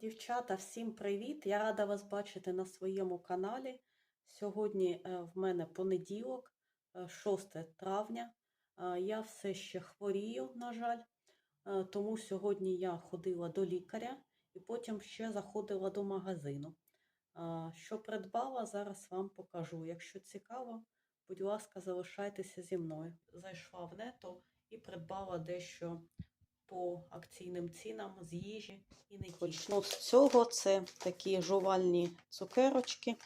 Дівчата, всім привіт! Я рада вас бачити на своєму каналі. Сьогодні е, в мене понеділок, е, 6 травня. Е, Я все ще хворію, на жаль, Е, тому сьогодні я ходила до лікаря і потім ще заходила до магазину. Е, Що придбала, зараз вам покажу. Якщо цікаво, будь ласка, залишайтеся зі мною. Зайшла в нето і придбала дещо по акційним цінам з їжі і не тільки. Почну з цього. Це такі жувальні цукерочки.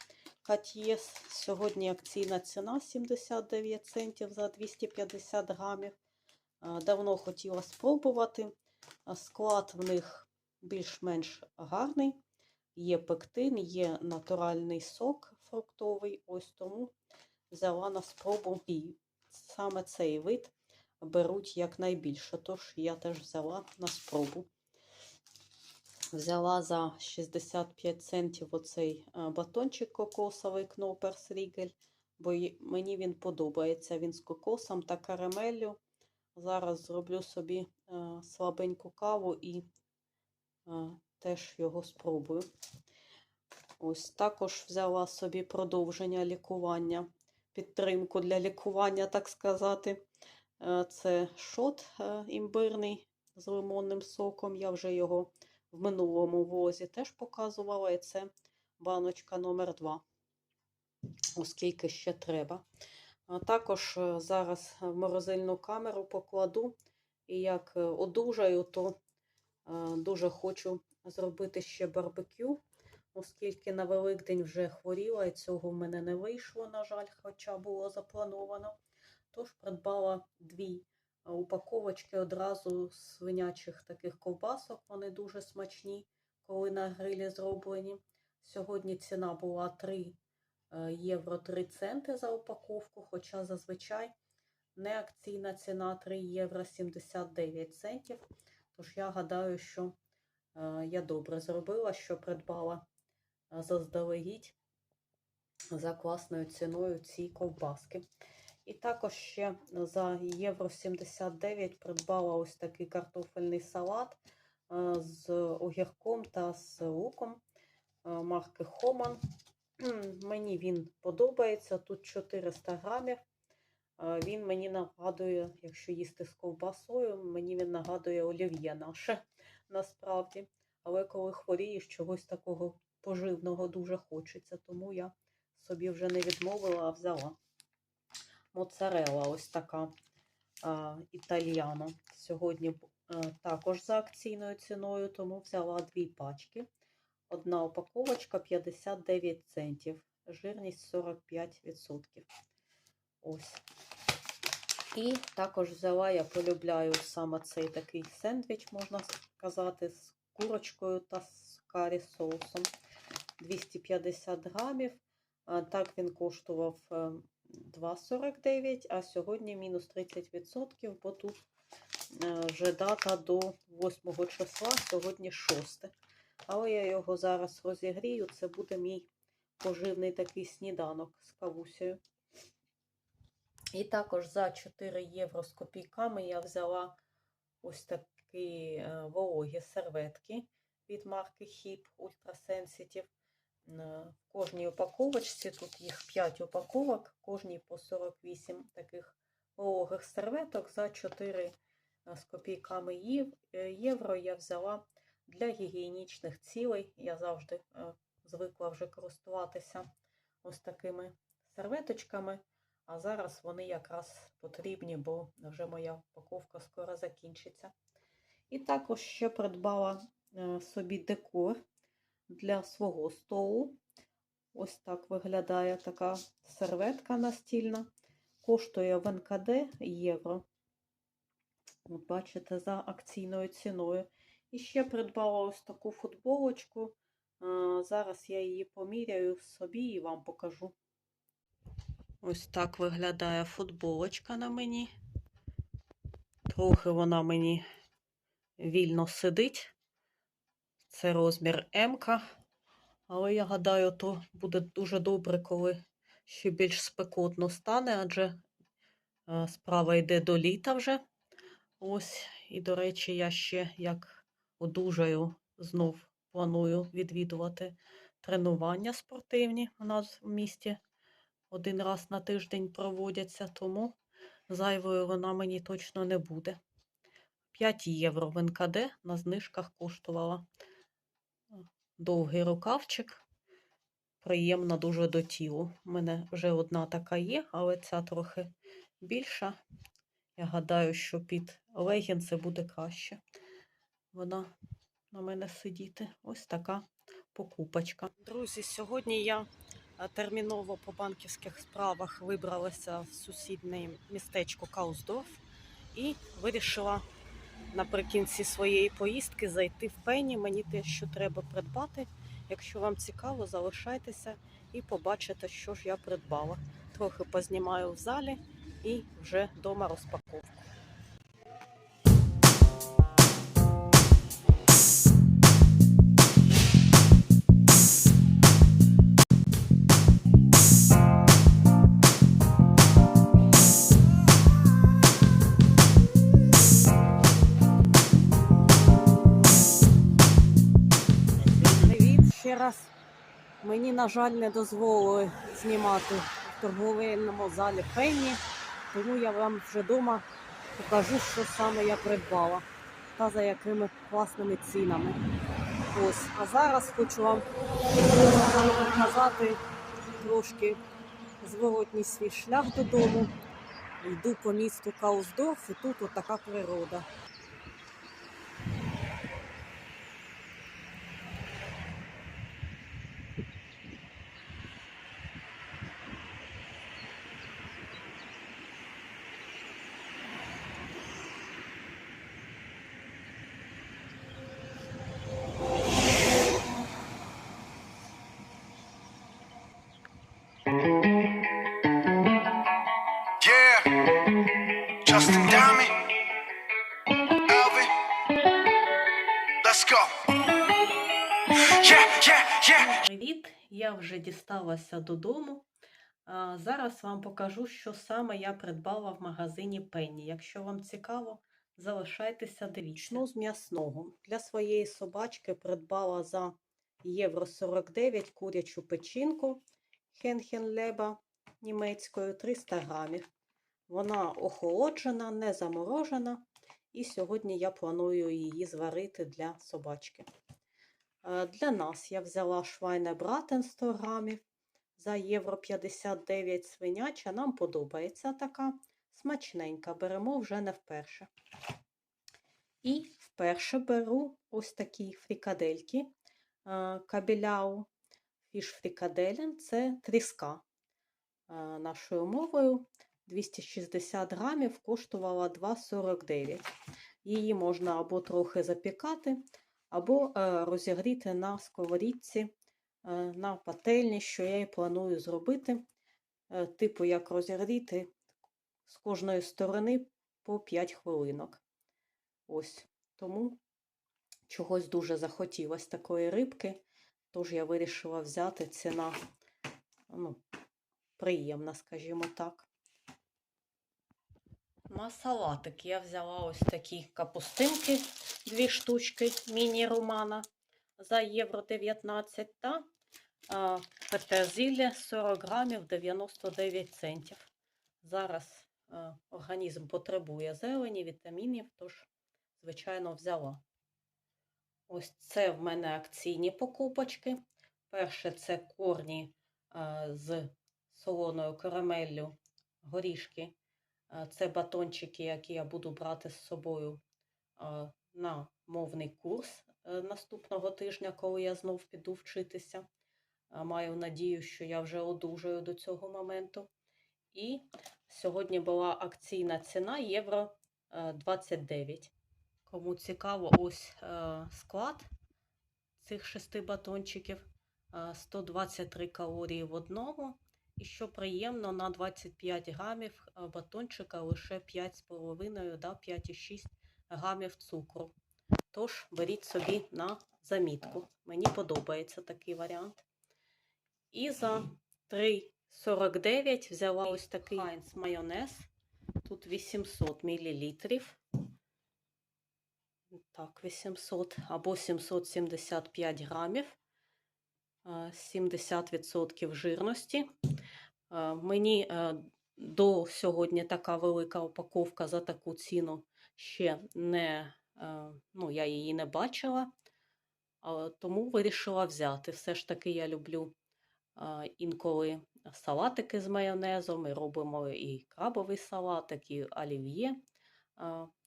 Кат'єс. Сьогодні акційна ціна 79 центів за 250 грамів. Давно хотіла спробувати. Склад в них більш-менш гарний. Є пектин, є натуральний сок фруктовий. Ось тому взяла на спробу і саме цей вид беруть якнайбільше. Тож я теж взяла на спробу. Взяла за 65 центів оцей е, батончик кокосовий Кноперс Рігель, бо мені він подобається. Він з кокосом та карамеллю. Зараз зроблю собі е, слабеньку каву і е, теж його спробую. Ось також взяла собі продовження лікування, підтримку для лікування, так сказати. Е, Це шот е, імбирний з лимонним соком. Я вже його в минулому влозі теж показувала. І це баночка номер 2 оскільки ще треба. Також е, зараз в морозильну камеру покладу. І як одужаю, то дуже хочу зробити ще барбекю, оскільки на Великдень вже хворіла, і цього в мене не вийшло, на жаль, хоча було заплановано. Тож придбала дві упаковочки одразу свинячих таких ковбасок. Вони дуже смачні, коли на грилі зроблені. Сьогодні ціна була 3 е, євро 3 центи за упаковку, хоча зазвичай не акційна ціна 3 євро 79 центів. Тож я гадаю, що е, я добре зробила, що придбала е, заздалегідь за класною ціною ці ковбаски. І також ще за євро 79 придбала ось такий картофельний салат е, з огірком та з луком е, марки Хоман. Мені він подобається. Тут 400 грамів. Е, Він мені нагадує, якщо їсти з ковбасою, мені він нагадує олів'є наше насправді. Але коли хворієш, чогось такого поживного дуже хочеться, тому я собі вже не відмовила, а взяла. Моцарела ось така а. Сьогодні а, також за акційною ціною, тому взяла дві пачки. Одна упаковочка 59 центів, жирність 45%. Ось. І також взяла, я полюбляю саме цей такий сендвіч, можна сказати, з курочкою та з карі соусом. 250 грамів. Так він коштував е, 2,49, а сьогодні мінус 30%, бо тут е, вже дата до 8 числа, сьогодні 6. Але я його зараз розігрію, це буде мій поживний такий сніданок з кавусею. І також за 4 євро з копійками я взяла ось такі е, вологі серветки від марки HIP Ultra Sensitive. В кожній упаковочці, тут їх 5 упаковок, кожній по 48 таких вологих серветок за 4 е, з копійками е, євро я взяла для гігієнічних цілей. Я завжди е, звикла вже користуватися ось такими серветочками, а зараз вони якраз потрібні, бо вже моя упаковка скоро закінчиться. І також ще придбала собі декор для свого столу. Ось так виглядає така серветка настільна. Коштує в НКД євро. От бачите, за акційною ціною. І ще придбала ось таку футболочку. Зараз я її поміряю собі і вам покажу. Ось так виглядає футболочка на мені. Трохи вона мені вільно сидить. Це розмір М. Але я гадаю, то буде дуже добре, коли ще більш спекотно стане, адже е, справа йде до літа вже. Ось, і, до речі, я ще як одужаю знов планую відвідувати тренування спортивні. У нас в місті один раз на тиждень проводяться, тому зайвою вона мені точно не буде. 5 євро в НКД на знижках коштувала. Довгий рукавчик. Приємна дуже до тілу. У мене вже одна така є, але ця трохи більша. Я гадаю, що під легінси буде краще. Вона на мене сидіти. Ось така покупочка. Друзі, сьогодні я е, терміново по банківських справах вибралася в сусіднє містечко Каусдорф і вирішила наприкінці своєї поїздки зайти в пені. Мені те, що треба придбати. Якщо вам цікаво, залишайтеся і побачите, що ж я придбала. Трохи познімаю в залі і вже вдома розпаковку. Мені, на жаль, не дозволили знімати в торговельному залі Пенні, тому я вам вже вдома покажу, що саме я придбала та за якими класними цінами. Ось, а зараз хочу вам показати трошки зворотній свій шлях додому. Йду по місту Каусдорф і тут отака природа. Привіт! Я вже дісталася додому. Зараз вам покажу, що саме я придбала в магазині Пенні. Якщо вам цікаво, залишайтеся дивіться. З м'ясного. Для своєї собачки придбала за євро 49 курячу печінку Хенхенлеба німецькою 300 грамів. Вона охолоджена, не заморожена. І сьогодні я планую її зварити для собачки. Е, Для нас я взяла швайне братен 100 грамів за євро 59 свиняча. Нам подобається така смачненька. Беремо вже не вперше. І вперше беру ось такі фрікадельки е, кабеляу. Фіш фрікаделен це тріска е, нашою мовою. 260 грамів коштувала 2,49. Її можна або трохи запікати, або е, розігріти на сковорідці, е, на пательні, що я і планую зробити. Е, Типу, як розігріти з кожної сторони по 5 хвилинок. Ось. Тому чогось дуже захотілося такої рибки. Тож я вирішила взяти ціна ну, приємна, скажімо так. На салатик я взяла ось такі капустинки, дві штучки міні-романа за євро 19 та а, петерзилля 40 грамів 99 центів. Зараз а, організм потребує зелені, вітамінів, тож, звичайно, взяла. Ось це в мене акційні покупочки. Перше це корні а, з солоною карамеллю, горішки. Це батончики, які я буду брати з собою на мовний курс е, наступного тижня, коли я знов піду вчитися. Маю надію, що я вже одужаю до цього моменту. І сьогодні була акційна ціна євро е, 29. Кому цікаво, ось е, склад цих шести батончиків. Е, 123 калорії в одному. І що приємно, на 25 грамів е, батончика лише 5,5 да, 5,6 грамів цукру. Тож беріть собі на замітку. Мені подобається такий варіант. І за 3,49 взяла ось такий Heinz майонез. Тут 800 мл. Так, 800 або 775 грамів, 70% жирності. Мені до сьогодні така велика упаковка за таку ціну ще не, ну, я її не бачила, тому вирішила взяти. Все ж таки я люблю інколи салатики з майонезом, і робимо і крабовий салатик, і олів'є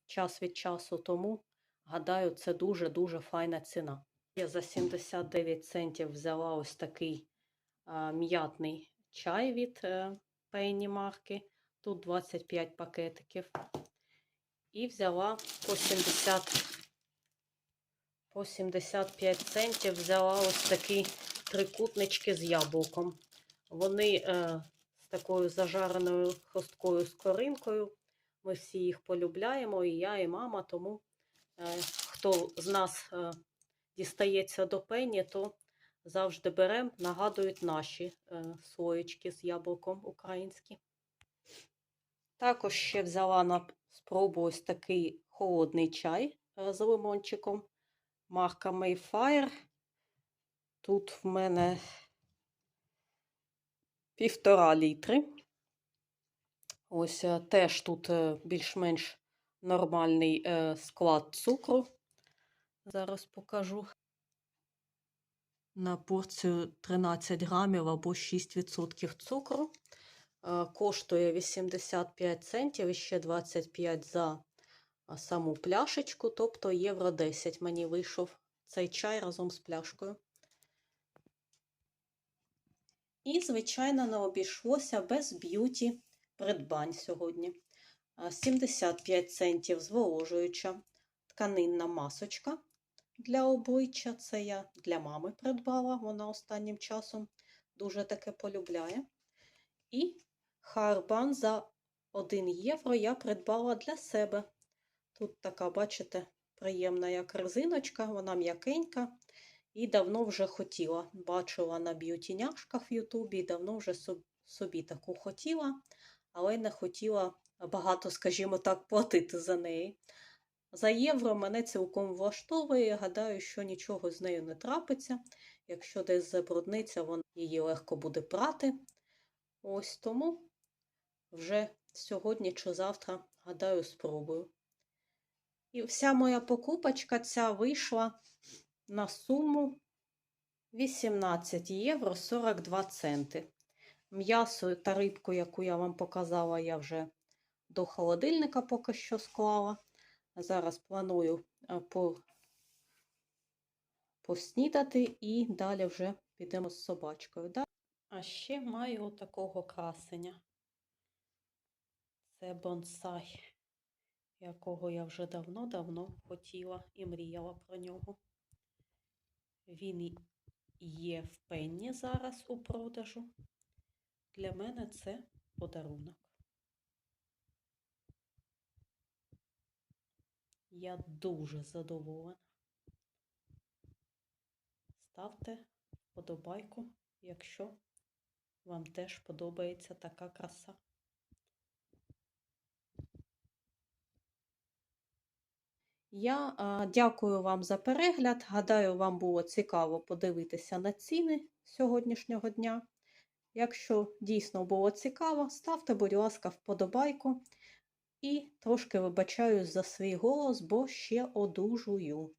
час від часу, тому гадаю, це дуже-дуже файна ціна. Я за 79 центів взяла ось такий м'ятний чай від е, Пенні марки. Тут 25 пакетиків. І взяла по 70 по 75 центів взяла ось такі трикутнички з яблуком. Вони е, з такою зажареною хрусткою скоринкою. Ми всі їх полюбляємо, і я, і мама. Тому е, хто з нас е, дістається до пені, то завжди беремо, нагадують наші е, слоєчки з яблуком українські. Також ще взяла на спробу ось такий холодний чай е, з лимончиком. Марка Mayfire. Тут в мене півтора літри. Ось е, теж тут більш-менш нормальний склад цукру. Зараз покажу. На порцію 13 грамів або 6% цукру. Е, Коштує 85 центів і ще 25 за саму пляшечку, тобто євро 10 мені вийшов цей чай разом з пляшкою. І, звичайно, не обійшлося без б'юті придбань сьогодні. 75 центів зволожуюча тканинна масочка для обличчя. Це я для мами придбала, вона останнім часом дуже таке полюбляє. І харбан за 1 євро я придбала для себе. Тут така, бачите, приємна як резиночка, вона м'якенька. І давно вже хотіла. Бачила на б'ютіняшках в Ютубі, давно вже собі таку хотіла, але не хотіла багато, скажімо так, платити за неї. За євро мене цілком влаштовує. Гадаю, що нічого з нею не трапиться. Якщо десь забрудниться, вона її легко буде прати. Ось тому вже сьогодні чи завтра, гадаю, спробую. І вся моя покупочка ця вийшла на суму 18 євро 42 центи. М'ясо та рибку, яку я вам показала, я вже до холодильника поки що склала. Зараз планую е, по... поснідати і далі вже підемо з собачкою. Да? А ще маю такого красення. Це бонсай, якого я вже давно-давно хотіла і мріяла про нього. Він є в пенні зараз у продажу. Для мене це подарунок. Я дуже задоволена. Ставте вподобайку, якщо вам теж подобається така краса. Я а, дякую вам за перегляд. Гадаю, вам було цікаво подивитися на ціни сьогоднішнього дня. Якщо дійсно було цікаво, ставте, будь ласка, вподобайку. І трошки вибачаюсь за свій голос, бо ще одужую.